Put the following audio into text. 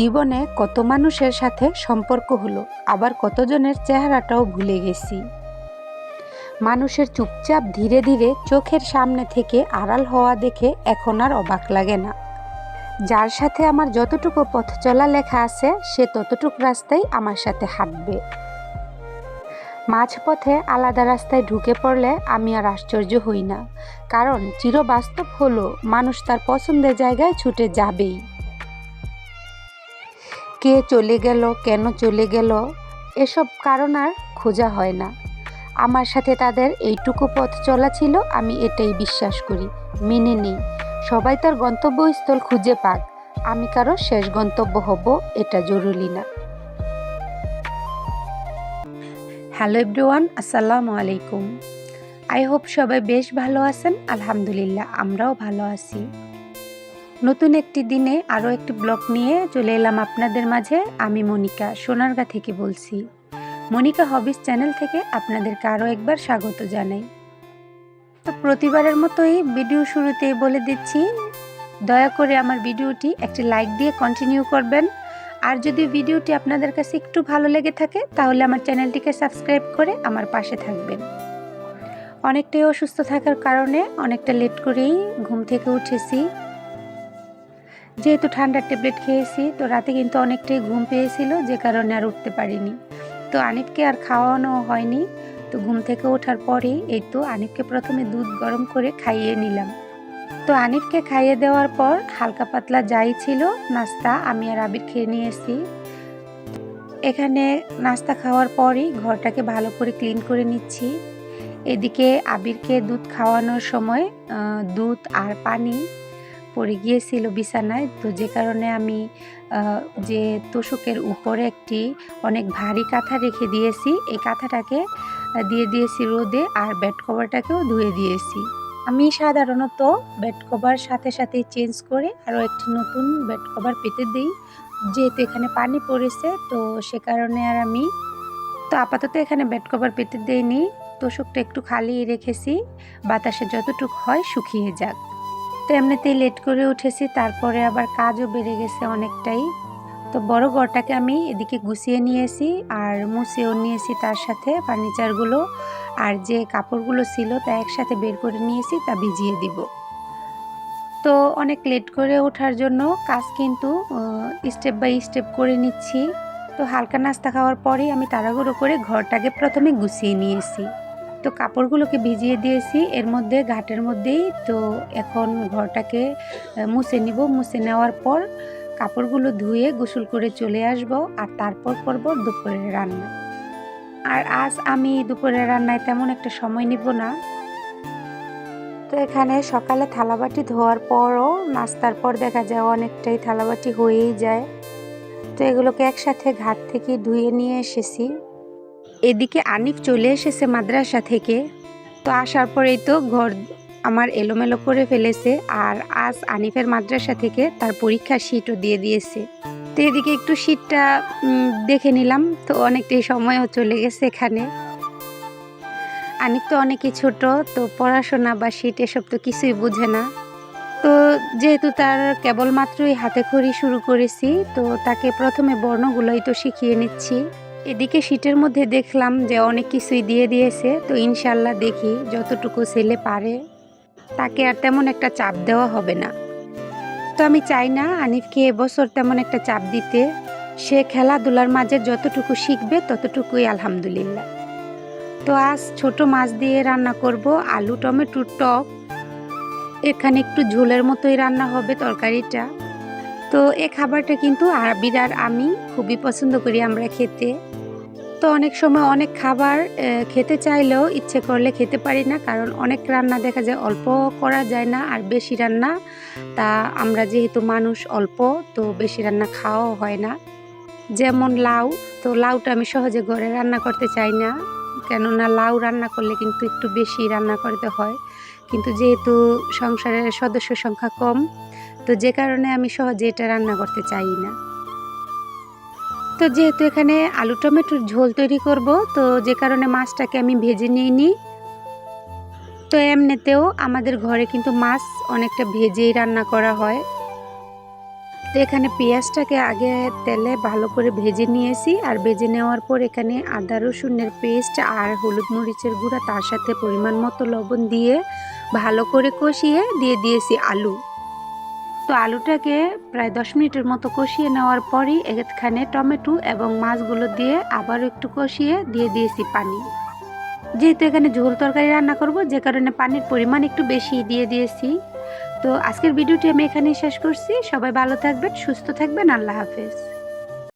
জীবনে কত মানুষের সাথে সম্পর্ক হলো, আবার কতজনের চেহারাটাও ভুলে গেছি। মানুষের চুপচাপ ধীরে ধীরে চোখের সামনে থেকে আড়াল হওয়া দেখে এখন আর অবাক লাগে না। যার সাথে আমার যতটুকু পথ চলা লেখা আছে, সে ততটুকু রাস্তায় আমার সাথে হাঁটবে। মাঝপথে আলাদা রাস্তায় ঢুকে পড়লে আমি আর আশ্চর্য হই না, কারণ চিরবাস্তব হলো মানুষ তার পছন্দের জায়গায় ছুটে যাবেই। কে চলে গেল, কেন চলে গেল, এসব কারণ আর খোঁজা হয় না। আমার সাথে তাদের এইটুকু পথ চলা ছিল, আমি এটাই বিশ্বাস করি, মেনে নেই। সবাই তার গন্তব্যস্থল খুঁজে পাক, আমি কারও শেষ গন্তব্য হব, এটা জরুরি না। হ্যালো এভরিওয়ান, আসসালামু আলাইকুম। আই হোপ সবাই বেশ ভালো আছেন, আলহামদুলিল্লাহ, আমরাও ভালো আছি। নতুন একটি দিনে আরও একটি ব্লগ নিয়ে চলে এলাম আপনাদের মাঝে। আমি মনিকা, সোনারগা থেকে বলছি। মনিকা হবিস চ্যানেল থেকে আপনাদেরকে আরও একবার স্বাগত জানাই। তো প্রতিবারের মতোই ভিডিও শুরুতেই বলে দিচ্ছি, দয়া করে আমার ভিডিওটি একটি লাইক দিয়ে কন্টিনিউ করবেন। আর যদি ভিডিওটি আপনাদের কাছে একটু ভালো লেগে থাকে, তাহলে আমার চ্যানেলটিকে সাবস্ক্রাইব করে আমার পাশে থাকবেন। অনেকটাই অসুস্থ থাকার কারণে অনেকটা লেট করেই ঘুম থেকে উঠেছি। যেহেতু ঠান্ডার ট্যাবলেট খেয়েছি, তো রাতে কিন্তু অনেকটাই ঘুম পেয়েছিল, যে কারণে আর উঠতে পারিনি। তো আনিফকে আর খাওয়ানো হয়নি। তো ঘুম থেকে ওঠার পরেই এই তো আনিফকে প্রথমে দুধ গরম করে খাইয়ে নিলাম। তো আনিফকে খাইয়ে দেওয়ার পর হালকা পাতলা যাই ছিল, নাস্তা আমি আর আবির খেয়ে নিয়েছি। এখানে নাস্তা খাওয়ার পরই ঘরটাকে ভালো করে ক্লিন করে নিচ্ছি। এদিকে আবিরকে দুধ খাওয়ানোর সময় দুধ আর পানি পড়ে গিয়েছিল বিছানায়, তো যে কারণে আমি যে তোষকের উপরে একটি অনেক ভারী কাঁথা রেখে দিয়েছি, এই কাঁথাটাকে দিয়ে দিয়েছি রোদে আর বেড কভারটাকেও ধুয়ে দিয়েছি। আমি সাধারণত বেড কভার সাথে সাথে চেঞ্জ করে আরও একটি নতুন বেড কভার পেতে দিই। যেহেতু এখানে পানি পড়েছে, তো সে কারণে আর আমি, তো আপাতত এখানে বেড কভার পেতে দিইনি। তোষকটা একটু খালি রেখেছি, বাতাসে যতটুকু হয় শুকিয়ে যাক। তো এমনিতেই লেট করে উঠেছি, তারপরে আবার কাজও বেড়ে গেছে অনেকটাই। তো বড় ঘরটাকে আমি এদিকে গুছিয়ে নিয়েছি আর মুছেও নিয়েছি তার সাথে ফার্নিচারগুলো। আর যে কাপড়গুলো ছিল তা একসাথে বের করে নিয়েছি, তা ভিজিয়ে দিব। তো অনেক লেট করে ওঠার জন্য কাজ কিন্তু স্টেপ বাই স্টেপ করে নিচ্ছি। তো হালকা নাস্তা খাওয়ার পরেই আমি তাড়াহুড়ো করে ঘরটাকে প্রথমে গুছিয়ে নিয়েছি। তো কাপড়গুলোকে ভিজিয়ে দিয়েছি। এর মধ্যে ঘাটের মধ্যেই তো এখন ঘরটাকে মুছে নিব। মুছে নেওয়ার পর কাপড়গুলো ধুয়ে গোসল করে চলে আসব আর তারপর করব দুপুরের রান্না। আর আজ আমি দুপুরের রান্নায় তেমন একটা সময় নিব না। তো এখানে সকালে থালাবাটি ধোয়ার পরও নাস্তার পর দেখা যায় অনেকটাই থালাবাটি হয়েই যায়। তো এগুলোকে একসাথে ঘাট থেকে ধুয়ে নিয়ে এসেছি। এদিকে আনিফ চলে এসেছে মাদ্রাসা থেকে। তো আসার পরেই তো ঘর আমার এলোমেলো করে ফেলেছে আর আজ আনিফের মাদ্রাসা থেকে তার পরীক্ষার শীটও দিয়ে দিয়েছে। তো এদিকে একটু শীটটা দেখে নিলাম। তো অনেকটাই সময়ও চলে গেছে এখানে। আনিফ তো অনেকই ছোট, তো পড়াশোনা বা শীত এসব তো কিছুই বোঝে না। তো যেহেতু তার কেবলমাত্রই হাতে খড়ি শুরু করেছি, তো তাকে প্রথমে বর্ণগুলোই তো শিখিয়ে নিচ্ছি। এদিকে শীটের মধ্যে দেখলাম যে অনেক কিছুই দিয়ে দিয়েছে, তো ইনশাল্লাহ দেখি যতটুকু ছেলে পারে, তাকে আর তেমন একটা চাপ দেওয়া হবে না। তো আমি চাই না আনিফকে এবছর তেমন একটা চাপ দিতে, সে খেলাধুলার মাঝে যতটুকু শিখবে ততটুকুই আলহামদুলিল্লাহ। তো আজ ছোট মাছ দিয়ে রান্না করব, আলু টমেটোর টক, এখানে একটু ঝোলের মতোই রান্না হবে তরকারিটা। তো এই খাবারটা কিন্তু আরবির আর আমি খুবই পছন্দ করি আমরা খেতে। তো অনেক সময় অনেক খাবার খেতে চাইলেও ইচ্ছে করলে খেতে পারি না, কারণ অনেক রান্না দেখা যায় অল্প করা যায় না আর বেশি রান্না। তা আমরা যেহেতু মানুষ অল্প, তো বেশি রান্না খাওয়াও হয় না। যেমন লাউ, তো লাউটা আমি সহজে ঘরে রান্না করতে চাই না, কেননা লাউ রান্না করলে কিন্তু একটু বেশি রান্না করতে হয়। কিন্তু যেহেতু সংসারের সদস্য সংখ্যা কম তো যে কারণে আমি সহজে এটা রান্না করতে চাই না। তো যেহেতু এখানে আলু টমেটোর ঝোল তৈরি করব, তো যে কারণে মাছটাকে আমি ভেজে নিয়ে নিই তো এমনিতেও আমাদের ঘরে কিন্তু মাছ অনেকটা ভেজেই রান্না করা হয়। তো এখানে পেঁয়াজটাকে আগে তেলে ভালো করে ভেজে নিয়েছি, আর ভেজে নেওয়ার পর এখানে আদা, রসুনের পেস্ট আর হলুদ মরিচের গুঁড়া তার সাথে পরিমাণ মতো লবণ দিয়ে ভালো করে কষিয়ে দিয়ে দিয়েছি আলু। তো আলুটাকে প্রায় দশ মিনিটের মতো কষিয়ে নেওয়ার পরই এখানে টমেটো এবং মাছগুলো দিয়ে আবারও একটু কষিয়ে দিয়ে দিয়েছি পানি। যেহেতু এখানে ঝোল তরকারি রান্না করব, যে কারণে পানির পরিমাণ একটু বেশি দিয়ে দিয়েছি। তো আজকের ভিডিওটি আমি এখানেই শেষ করছি। সবাই ভালো থাকবেন, সুস্থ থাকবেন। আল্লাহ হাফেজ।